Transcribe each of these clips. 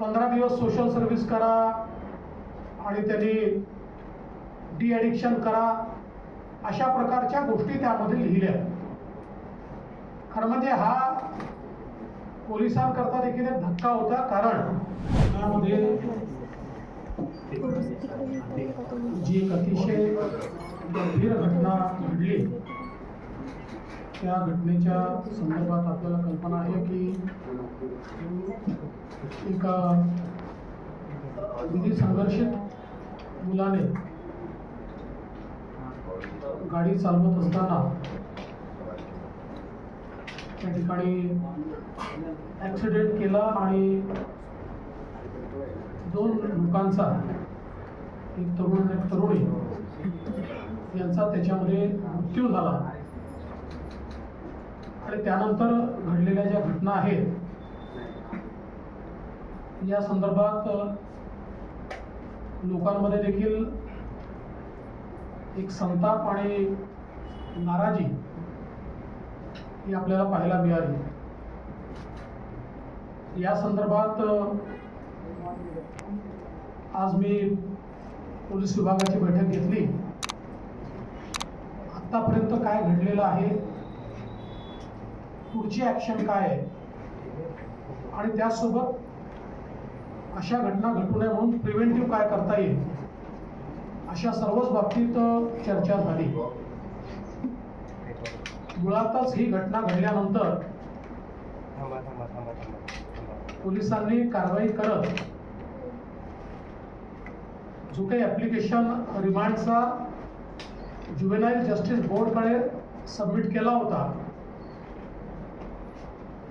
पंधरा दिवस social service करा आणि त्यांनी डी ॲडिक्शन करा अशा प्रकारच्या गोष्टी त्यामध्ये लिहिल्या. खरं म्हणजे हा पोलिसांकरता देखील एक धक्का होता कारण त्यामध्ये जी एक अतिशय गंभीर घटना घडली त्या घटनेच्या संदर्भात आपल्याला कल्पना आहे की एका अगदी संघर्षित मुलाने गाडी चालवत असताना त्या ठिकाणी ॲक्सिडेंट केला आणि दोन लोकांचा एक तरुण एक तरुणी यांचा त्याच्यामध्ये मृत्यू झाला. आणि त्यानंतर घडलेल्या ज्या घटना आहेत या संदर्भात लोकांमध्ये देखील एक संताप आणि नाराजी ही आपल्याला पाहायला मिळाली. या संदर्भात आज मी पोलीस विभागाची बैठक घेतली. आत्तापर्यंत काय घडलेलं आहे? पुढची ॲक्शन काय आहे? आणि त्यासोबत अशा घटना घडू नये म्हणून प्रिव्हेंटिव्ह काय करता येईल? अशा सर्वच बाबतीत चर्चा झाली. मुळातच ही घटना घडल्यानंतर पोलिसांनी कारवाई करत जो काही ॲप्लिकेशन रिमांडचा जुवेनाईल जस्टिस बोर्डकडे सबमिट केला होता.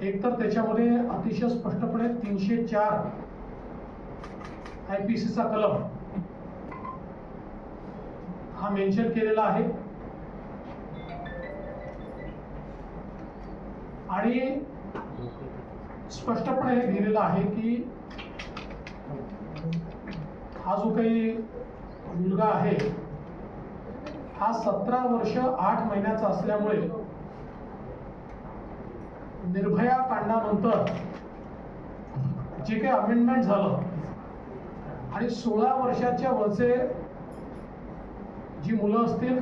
एकतर त्याच्यामध्ये अतिशय स्पष्टपणे तीनशे चार आय पी सीचा कलम हा मेन्शन केलेला आहे. आणि स्पष्टपणे हे लिहिलेलं आहे की हा जो काही मुलगा आहे हा सतरा वर्ष आठ महिन्याचा असल्यामुळे निर्भया कांडानंतर जे काही अमेंडमेंट झालं आणि सोळा वर्षाच्या वरचे जी मुलं असतील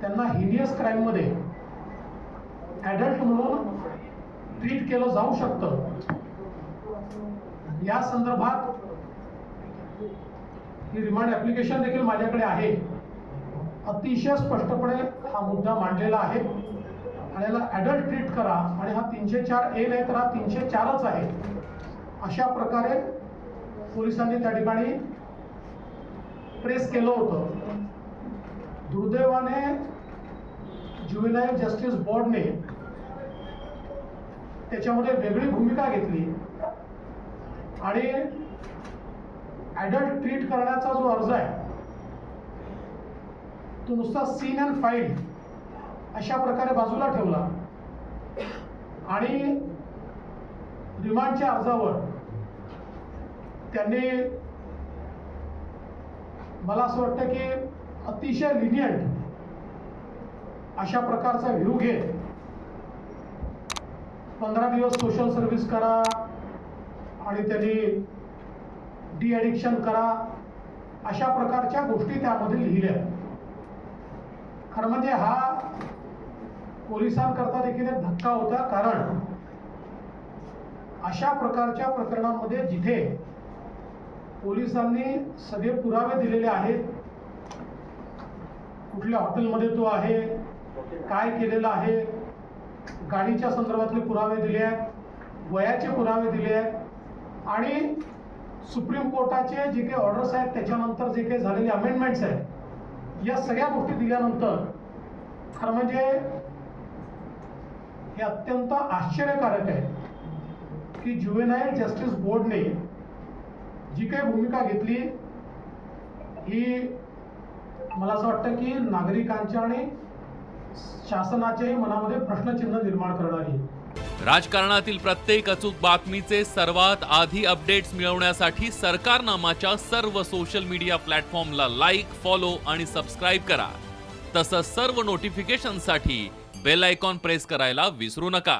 त्यांना हिनियस क्राईममध्ये ॲडल्ट म्हणून ट्रीट केलं जाऊ शकतं. या संदर्भात ही रिमांड ॲप्लिकेशन देखील माझ्याकडे आहे. अतिशय स्पष्टपणे हा मुद्दा मांडलेला आहे. आणि याला ॲडल्ट ट्रीट करा. आणि हा तीनशे चार ए नाही तर हा तीनशे चारच आहे. अशा प्रकारे पोलिसांनी त्या ठिकाणी प्रेस केलं होतं. दुर्दैवाने ज्युवेनाईल जस्टिस बोर्डने त्याच्यामध्ये वेगळी भूमिका घेतली आणि ॲडल्ट ट्रीट करण्याचा जो अर्ज आहे तो नुसता सीन अँड फाईल अशा प्रकारे बाजूला ठेवला आणि रिमांडच्या अर्जावर त्यांनी मला असं वाटतं की अतिशय लिनियंट अशा प्रकारचा व्ह्यू घेत पंधरा दिवस सोशल सर्व्हिस करा आणि त्यांनी डी ॲडिक्शन करा अशा प्रकारच्या गोष्टी त्यामध्ये लिहिल्या. खरं म्हणजे हा पोलिसांकरता देखील एक धक्का होता कारण अशा प्रकारच्या प्रकरणांमध्ये जिथे पोलिसांनी सगळे पुरावे दिलेले आहेत. कुठल्या हॉटेलमध्ये तो आहे काय केलेलं आहे गाडीच्या संदर्भातले पुरावे दिले आहेत वयाचे पुरावे दिले आहेत. आणि सुप्रीम कोर्टाचे जे काही ऑर्डर्स आहेत त्याच्यानंतर जे काही झालेले अमेंडमेंट्स आहेत या सगळ्या गोष्टी दिल्यानंतर खरं म्हणजे हे अत्यंत आश्चर्यकारक आहे की ज्युवेनाईल जस्टिस बोर्डने जी काही भूमिका घेतली ही मला असं वाटतं की नागरिकांच्या आणि शासनाच्याही मनामध्ये प्रश्नचिन्ह निर्माण करणारी राजकारणातील प्रत्येक अचूक बातमीचे सर्वात आधी अपडेट्स मिळवण्यासाठी सरकारनामाच्या सर्व सोशल मीडिया प्लॅटफॉर्मला लाईक फॉलो आणि सबस्क्राईब करा. तसंच सर्व नोटिफिकेशनसाठी बेल आयकॉन प्रेस करायला विसरू नका.